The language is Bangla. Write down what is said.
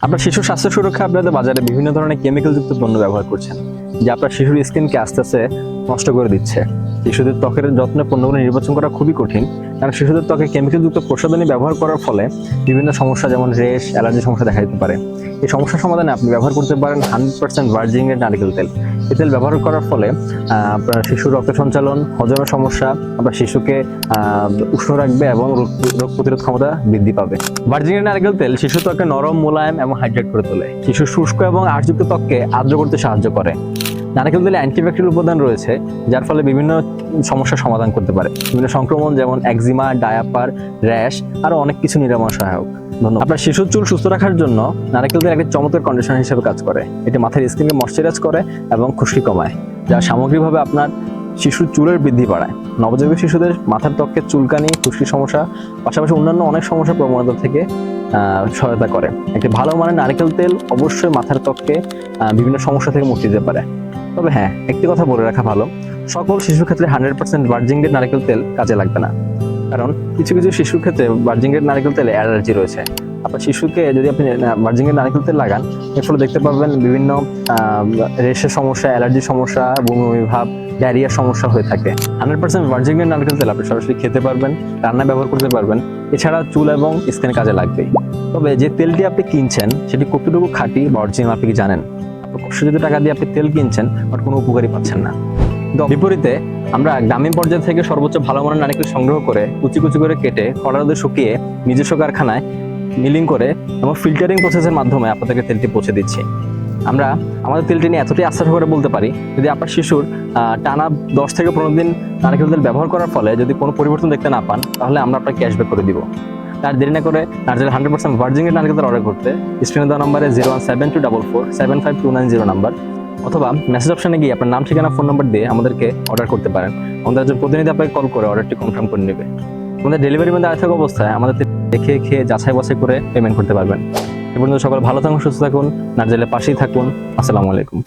আপনার শিশু স্বাস্থ্য সুরক্ষা আপনাদের বাজারে বিভিন্ন ধরনের কেমিক্যাল যুক্ত পণ্য ব্যবহার করছেন। যা আপনার শিশুর স্কিনকে আস্তে আস্তে নষ্ট করে দিচ্ছে। শিশুদের ত্বকের যত্নে পণ্যগুলো নির্বাচন করা খুবই কঠিন। কারণ শিশুদের ত্বকে কেমিক্যাল যুক্ত প্রসাধনী ব্যবহার করার ফলে বিভিন্ন সমস্যা যেমন রেশ, অ্যালার্জি সমস্যা দেখা দিতে পারে। এই সমস্যার সমাধানে আপনি ব্যবহার করতে পারেন হান্ড্রেড পার্সেন্ট ভার্জিনের নারকেল তেল। এই তেল ব্যবহার করার ফলে আপনার শিশুর রক্ত সঞ্চালন হজমের সমস্যা, আপনার শিশুকে উষ্ণ রাখবে এবং রোগ প্রতিরোধ ক্ষমতা বৃদ্ধি পাবে। ভার্জিনের নারকেল তেল শিশু ত্বকে নরম, মোলায়েম এবং হাইড্রেট করে তোলে। শিশুর শুষ্ক এবং আশযুক্ত ত্বককে আর্দ্র করতে সাহায্য করে। নারকেল তেলে অ্যান্টিব্যাকটেরিয়াল উপাদান রয়েছে, যার ফলে বিভিন্ন সমস্যার সমাধান করতে পারে। বিভিন্ন সংক্রমণ যেমন একজিমা ডায়াপার র্যাশ আরও অনেক কিছু নিরাময় সহায়ক। ধন্যবাদ। আপনার শিশুর চুল সুস্থ রাখার জন্য নারকেল তেল একটি চমৎকার কন্ডিশনার হিসেবে কাজ করে। এটি মাথার স্কিনকে ময়শ্চারাইজ করে এবং খুশকি কমায়, যা সামগ্রিকভাবে আপনার শিশুর চুলের বৃদ্ধি বাড়ায়। নবজাতক শিশুদের মাথার ত্বকের চুলকানি, খুশকি সমস্যা, পাশাপাশি অন্যান্য অনেক সমস্যার প্রবণতা থেকে সহায়তা করে। একটি ভালো মানের নারকেল তেল অবশ্যই মাথার ত্বককে বিভিন্ন সমস্যা থেকে মুক্তি দিতে পারে। তবে হ্যাঁ একটি কথা বলে রাখা ভালো, সকল শিশুর ক্ষেত্রে হান্ড্রেড পার্সেন্ট ভার্জিংয়ের নারিকেল তেল কাজে লাগবে না। কারণ কিছু কিছু শিশুর ক্ষেত্রে ভার্জিংয়ের নারকেল তেলে অ্যালার্জি রয়েছে। আপনার শিশুকে যদি আপনি ভার্জিংয়ের নারকেল তেল লাগান, এর ফলে দেখতে পাবেন বিভিন্ন রেশের সমস্যা অ্যালার্জির সমস্যা, বমি ভাব ডায়রিয়ার সমস্যা হয়ে থাকে। হান্ড্রেড পার্সেন্ট ভার্জিংয়ের নারকেল তেল আপনি সরাসরি খেতে পারবেন, রান্না ব্যবহার করতে পারবেন। এছাড়া চুল এবং স্কিন কাজে লাগবেই। তবে যে তেলটি আপনি কিনছেন, সেটি কতটুকু খাঁটি বা অরিজিনাল আপনি কি জানেন? যদি টাকা দিয়ে আপনি তেল কিনছেন, বাট কোনো উপকারী পাচ্ছেন না। বিপরীতে, আমরা গ্রামীণ পর্যায় থেকে সর্বোচ্চ ভালো মানের নারকেল সংগ্রহ করে, কুচি কুচি করে কেটে খরা রোদে শুকিয়ে, নিজস্ব কারখানায় মিলিং করে এবং ফিল্টারিং প্রসেসের মাধ্যমে আপনাদেরকে তেলটি পৌঁছে দিচ্ছি। আমরা আমাদের তেলটি নিয়ে এতটাই আশ্বাস করে বলতে পারি, যদি আপনার শিশুর টানা দশ থেকে পনেরো দিন নারকেল তেল ব্যবহার করার ফলে যদি কোনো পরিবর্তন দেখতে না পান, তাহলে আমরা আপনার ক্যাশব্যাক করে দিব। তার দেরি না করে নার্জেল হান্ড্রেড পার্সেন্ট ভার্জিনের নারকেল অর্ডার করতে। স্ক্রিনে দেওয়া নম্বরে zero one seven two double four seven five two nine zero number অথবা মেসেজ অপশনে গিয়ে আপনার নাম, ঠিকানা ফোন নাম্বার দিয়ে আমাদেরকে অর্ডার করতে পারেন। আমাদের একজন প্রতিনিধি আপনাকে কল করে অর্ডারটি কনফার্ম করে নেবে। আমাদের ডেলিভারি ম্যান দাঁড়িয়ে থাকা অবস্থায় আমাদের দেখে, খেয়ে, যাচাই বাছাই করে পেমেন্ট করতে পারবেন। এ পর্যন্ত সকাল ভালো থাকুন, সুস্থ থাকুন, নার্জেলের পাশেই থাকুন। আসসালামু আলাইকুম।